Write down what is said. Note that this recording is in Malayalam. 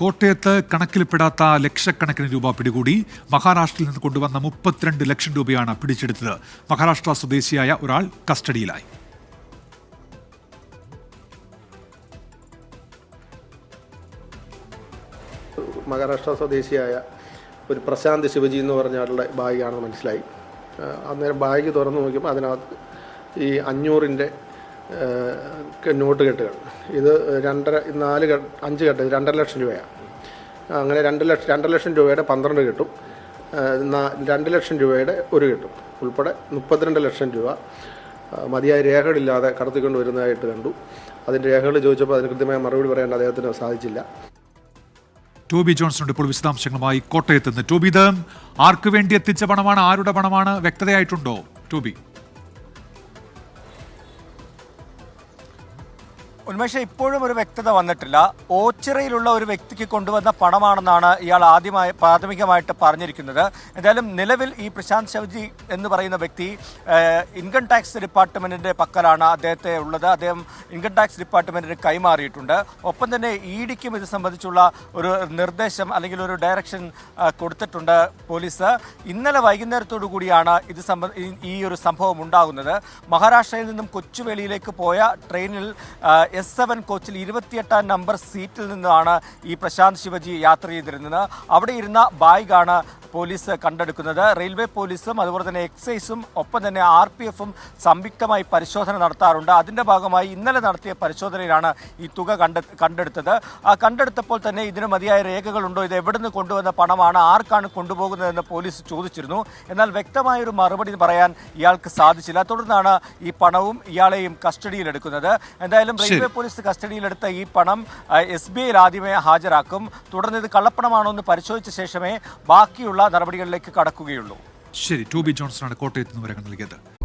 കോട്ടയത്ത് കണക്കിൽപ്പെടാത്ത ലക്ഷക്കണക്കിന് രൂപ പിടികൂടി മഹാരാഷ്ട്രയിൽ നിന്ന് കൊണ്ടുവന്ന മുപ്പത്തിരണ്ട് ലക്ഷം രൂപയാണ് പിടിച്ചെടുത്തത്. മഹാരാഷ്ട്ര സ്വദേശിയായ ഒരാൾ കസ്റ്റഡിയിലായി. മഹാരാഷ്ട്ര സ്വദേശിയായ ഒരു പ്രശാന്ത് ശിവജി എന്ന് പറഞ്ഞ ആളുടെ ബാഗാണെന്ന് മനസ്സിലായി. അന്നേരം ബാഗ് തുറന്നു നോക്കിയപ്പോൾ അതിനകത്ത് ഈ അഞ്ഞൂറിന്റെ നോട്ട് കെട്ടുകൾ. ഇത് രണ്ടര നാല് അഞ്ച് കെട്ട് രണ്ടര ലക്ഷം രൂപയാണ് അങ്ങനെ രണ്ട് ലക്ഷം രണ്ടര ലക്ഷം രൂപയുടെ പന്ത്രണ്ട് കിട്ടും. രണ്ട് ലക്ഷം രൂപയുടെ ഒരു കിട്ടും. ഉൾപ്പെടെ മുപ്പത്തിരണ്ട് ലക്ഷം രൂപ മതിയായ രേഖകളില്ലാതെ കടത്തിക്കൊണ്ട് വരുന്നതായിട്ട് കണ്ടു. അതിന്റെ രേഖകൾ ചോദിച്ചപ്പോൾ അതിന് കൃത്യമായ മറുപടി പറയാൻ അദ്ദേഹത്തിന് സാധിച്ചില്ല. ടോബി ജോൺസണുണ്ട് ഇപ്പോൾ വിശദാംശങ്ങളുമായി കോട്ടയത്ത് നിന്ന്. ടോബി ഇത് ആർക്ക് വേണ്ടി എത്തിച്ച പണമാണ് ആരുടെ പണമാണ്? വ്യക്തതയായിട്ടുണ്ടോ? ടോബി ഉന്മേഷ ഇപ്പോഴും ഒരു വ്യക്തത വന്നിട്ടില്ല. ഓച്ചിറയിലുള്ള ഒരു വ്യക്തിക്ക് കൊണ്ടുവന്ന പണമാണെന്നാണ് ഇയാൾ ആദ്യമായി പ്രാഥമികമായിട്ട് പറഞ്ഞിരിക്കുന്നത്. എന്തായാലും നിലവിൽ ഈ പ്രശാന്ത് ശവജി എന്ന് പറയുന്ന വ്യക്തി ഇൻകം ടാക്സ് ഡിപ്പാർട്ട്മെന്റിന്റെ പക്കലാണ് അദ്ദേഹത്തെ ഉള്ളത്. അദ്ദേഹം ഇൻകം ടാക്സ് ഡിപ്പാർട്ട്മെന്റിന് കൈമാറിയിട്ടുണ്ട്. ഒപ്പം തന്നെ ഇ ഡിക്കും ഇത് സംബന്ധിച്ചുള്ള ഒരു നിർദ്ദേശം അല്ലെങ്കിൽ ഒരു ഡയറക്ഷൻ കൊടുത്തിട്ടുണ്ട് പോലീസ്. ഇന്നലെ വൈകുന്നേരത്തോടു കൂടിയാണ് ഇത് സംബന്ധ ഈ ഒരു സംഭവം ഉണ്ടാകുന്നത്. മഹാരാഷ്ട്രയിൽ നിന്നും കൊച്ചുവേളിയിലേക്ക് പോയ ട്രെയിനിൽ എസ് സെവൻ കോച്ചിൽ ഇരുപത്തിയെട്ടാം നമ്പർ സീറ്റിൽ നിന്നാണ് ഈ പ്രശാന്ത് ശിവജി യാത്ര ചെയ്തിരുന്നത്. അവിടെ ഇരുന്ന ബാഗാണ് പോലീസ് കണ്ടെടുക്കുന്നത്. റെയിൽവേ പോലീസും അതുപോലെ തന്നെ എക്സൈസും ഒപ്പം തന്നെ ആർ പി എഫും സംയുക്തമായി പരിശോധന നടത്താറുണ്ട്. അതിന്റെ ഭാഗമായി ഇന്നലെ നടത്തിയ പരിശോധനയിലാണ് ഈ തുക കണ്ടെ കണ്ടെടുത്തത്. ആ കണ്ടെടുത്തപ്പോൾ തന്നെ ഇതിന് മതിയായ രേഖകളുണ്ടോ? ഇത് എവിടുന്ന് കൊണ്ടുവന്ന പണമാണ്? ആർക്കാണ് കൊണ്ടുപോകുന്നതെന്ന് പോലീസ് ചോദിച്ചിരുന്നു. എന്നാൽ വ്യക്തമായൊരു മറുപടി പറയാൻ ഇയാൾക്ക് സാധിച്ചില്ല. തുടർന്നാണ് ഈ പണവും ഇയാളെയും കസ്റ്റഡിയിലെടുക്കുന്നത്. എന്തായാലും റെയിൽവേ പോലീസ് കസ്റ്റഡിയിലെടുത്ത ഈ പണം എസ് ബി ഐയിൽ ആദ്യമേ ഹാജരാക്കും. തുടർന്ന് ഇത് കള്ളപ്പണമാണോ എന്ന് പരിശോധിച്ച ശേഷമേ ബാക്കിയുള്ള നടപടികളിലേക്ക് കടക്കുകയുള്ളൂ. ശരി ടോബി ജോൺസൺ ആണ് കോട്ടയത്ത് നിന്ന് വിവരങ്ങൾ നൽകിയത്.